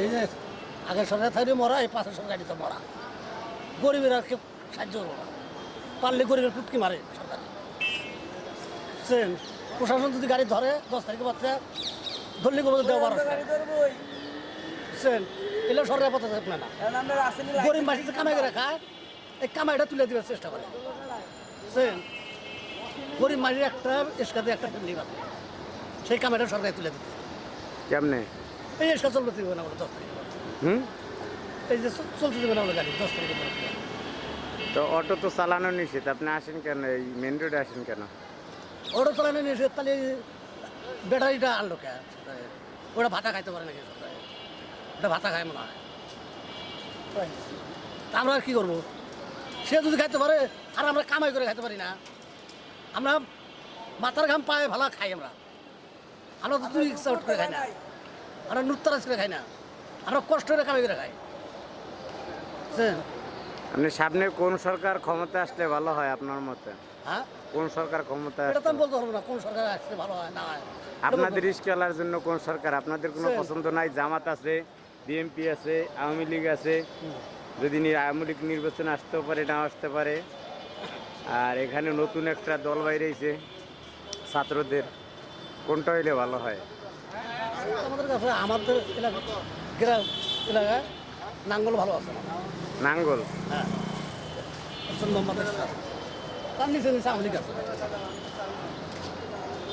এই যে, আগের সরকার থাকলে মরা, এই পাশের সরকারই তো মরা। গরিবের আর কেউ সাহায্য করব না। পারলে গরিবের পুটকি মারে সরকার। বুঝছেন প্রশাসন যদি গাড়ি ধরে, দশ তারিখে বাচ্চা ধরলে করব দেওয়া বারো বুঝছেন এগুলো সরকার পথে থাকবে না। গরিব মাসি যে কামাই করে খায়, এই কামাইটা তুলে দেওয়ার চেষ্টা করে। বুঝছেন গরিব মাসির একটা, এসকাতে একটা ফ্যামিলি সেই কামাইটা সরকার তুলে দিতে কেমনে? এই এসকা চলতে দেবে না বলে দশ তারিখে। হুম? এই যে চলতে দেবে না বলে গাড়ি দশ তারিখে তো অটো তো চালানো নিষেধ আপনি আসেন কেন? এই মেন রোডে আসেন কেন? ওটা চালানো এসে তাহলে ব্যাটারিটা আনলো কে? ওটা ভাতা খাইতে পারে নাকি ওটা ভাতা খায় মনে হয়। তা আমরা আর কি করব? সে যদি খাইতে পারে আর আমরা কামাই করে খাইতে পারি না। আমরা মাথার ঘাম পায়ে ভালো খাই আমরা। আমরা তো তুই ইচ্ছা করে খাই না। আমরা নুত্তরাজ করে খাই না। আমরা কষ্ট করে কামাই করে খাই? আপনি সামনে কোন সরকার ক্ষমতা আসলে ভালো হয় আপনার মতে? হ্যাঁ? কোন সরকার ক্ষমতা এটা তো আমি বলতে পারব না কোন সরকার আসলে ভালো হয় না হয়। আপনাদের রিস্কওয়ালার জন্য কোন সরকার? আপনাদের কোনো পছন্দ নাই? জামাত আছে বিএনপি আছে আওয়ামী লীগ আছে। যদি আওয়ামী লীগ নির্বাচন আসতেও পারে না আসতে পারে। আর এখানে নতুন একটা দল বাইরেছে ছাত্রদের। কোনটা হইলে ভালো হয়? আমাদের কাছে আমাদের এলাকা গ্রাম এলাকায় নাঙ্গল ভালো আছে। নাঙ্গল? হ্যাঁ। তার নিচে নিচে আমলিক আছে।